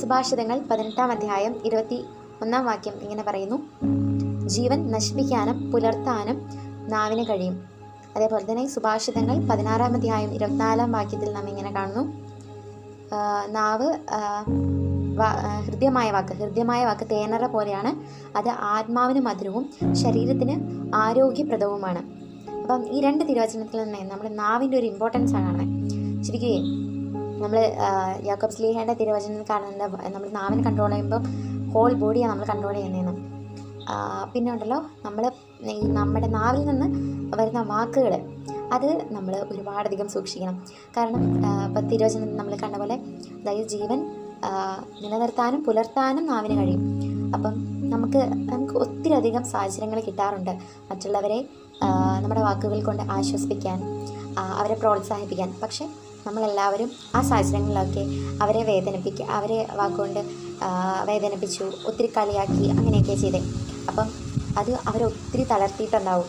സുഭാഷിതങ്ങൾ പതിനെട്ടാം അധ്യായം ഇരുപത്തി ഒന്നാം വാക്യം ഇങ്ങനെ പറയുന്നു. ജീവൻ നശിപ്പിക്കാനും പുലർത്താനും നാവിന് കഴിയും. അതേപോലെ തന്നെ സുഭാഷിതങ്ങൾ പതിനാറാം അധ്യായം ഇരുപത്തിനാലാം വാക്യത്തിൽ നാം ഇങ്ങനെ കാണുന്നു. നാവ് ഹൃദ്യമായ വാക്ക് ഹൃദ്യമായ വാക്ക് തേനറ പോലെയാണ്. അത് ആത്മാവിന് മധുരവും ശരീരത്തിന് ആരോഗ്യപ്രദവുമാണ്. അപ്പം ഈ രണ്ട് തിരുവചനത്തിൽ തന്നെ നമ്മുടെ നാവിന്റെ ഒരു ഇമ്പോർട്ടൻസ് ആണ് ശരിക്കും നമ്മൾ യാക്കോബ് സ്ലീഹയുടെ തിരുവചനം കാണുന്നത് നമ്മൾ നാവിനെ കൺട്രോൾ ചെയ്യുമ്പോൾ ഹോൾ ബോഡിയാണ് നമ്മൾ കൺട്രോൾ ചെയ്യുന്നതെന്ന്. പിന്നെ ഉണ്ടല്ലോ നമ്മൾ ഈ നമ്മുടെ നാവിൽ നിന്ന് വരുന്ന വാക്കുകൾ അത് നമ്മൾ ഒരുപാടധികം സൂക്ഷിക്കണം. കാരണം ഇപ്പം തിരുവചനം നമ്മൾ കണ്ട പോലെ അതായത് ജീവൻ നിലനിർത്താനും പുലർത്താനും നാവിന് കഴിയും. അപ്പം നമുക്ക് നമുക്ക് ഒത്തിരി അധികം സാഹചര്യങ്ങൾ കിട്ടാറുണ്ട്. മറ്റുള്ളവരെ നമ്മുടെ വാക്കുകൾ കൊണ്ട് ആശ്വസിപ്പിക്കാൻ അവരെ പ്രോത്സാഹിപ്പിക്കാൻ. പക്ഷെ നമ്മളെല്ലാവരും ആ സാഹചര്യങ്ങളിലൊക്കെ അവരെ വേദനിപ്പിക്കുക അവരെ വാക്കുകൊണ്ട് വേദനിപ്പിച്ചു ഒത്തിരി കളിയാക്കി അങ്ങനെയൊക്കെ ചെയ്തേ. അപ്പം അത് അവരെ ഒത്തിരി തളർത്തിയിട്ടുണ്ടാവും.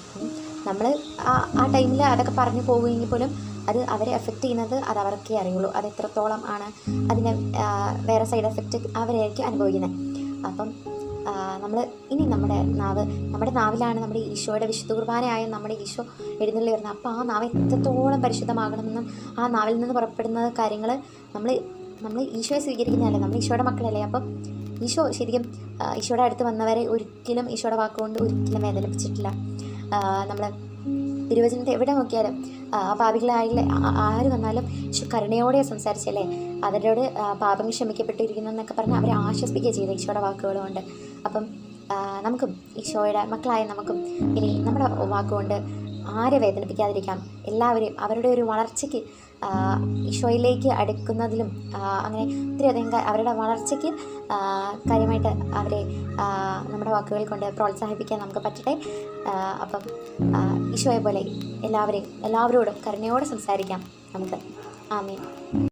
നമ്മൾ ആ ആ ടൈമിൽ അതൊക്കെ പറഞ്ഞു പോവുകയെങ്കിൽ പോലും അത് അവരെ എഫക്റ്റ് ചെയ്യുന്നത് അത് അവർക്കേ അറിയുള്ളൂ. അത് എത്രത്തോളം ആണ് അതിന്റെ വേറെ സൈഡ് എഫക്റ്റ് അവരായിരിക്കും അനുഭവിക്കുന്നത് അപ്പം നമ്മൾ ഇനി നമ്മുടെ നാവ് നമ്മുടെ നാവിലാണ് നമ്മുടെ ഈശോയുടെ വിശുദ്ധ കുർബാനയായ നമ്മുടെ ഈശോ എഴുന്നള്ളി വരുന്നത്. അപ്പോൾ ആ നാവ് എത്രത്തോളം പരിശുദ്ധമാകണമെന്നും ആ നാവിൽ നിന്ന് പുറപ്പെടുന്ന കാര്യങ്ങൾ നമ്മൾ നമ്മൾ ഈശോയെ സ്വീകരിക്കുന്നതല്ലേ? നമ്മൾ ഈശോയുടെ മക്കളല്ലേ? അപ്പം ഈശോ ശരിക്കും ഈശോയുടെ അടുത്ത് വന്നവരെ ഒരിക്കലും ഈശോയുടെ വാക്കുകൊണ്ട് ഒരിക്കലും വേദനിപ്പിച്ചിട്ടില്ല. നമ്മൾ തിരുവചനത്തെ എവിടെ നോക്കിയാലും പാപികളായില്ലേ ആര് വന്നാലും കരുണയോടെ സംസാരിച്ചല്ലേ? അവരോട് പാപങ്ങൾ ക്ഷമിക്കപ്പെട്ടിരിക്കുന്നു എന്നൊക്കെ പറഞ്ഞ് അവരെ ആശ്വസിപ്പിക്കുക ചെയ്ത ഈശോയുടെ വാക്കുകൾ കൊണ്ട് അപ്പം നമുക്കും ഈശോയുടെ മക്കളായ നമുക്കും ഇനി നമ്മുടെ വാക്കുകൊണ്ട് ആരെ വേദനിപ്പിക്കാതിരിക്കാം? എല്ലാവരെയും അവരുടെ ഒരു വളർച്ചയ്ക്ക് ഈശോയിലേക്ക് അടുക്കുന്നതിലും അങ്ങനെ ഒത്തിരി അധികം അവരുടെ വളർച്ചയ്ക്ക് കാര്യമായിട്ട് അവരെ നമ്മുടെ വാക്കുകൾ കൊണ്ട് പ്രോത്സാഹിപ്പിക്കാൻ നമുക്ക് പറ്റട്ടെ. അപ്പം ഈശോയെ പോലെ എല്ലാവരെയും എല്ലാവരോടും കരുണയോടെ സംസാരിക്കാം നമുക്ക്. ആമേ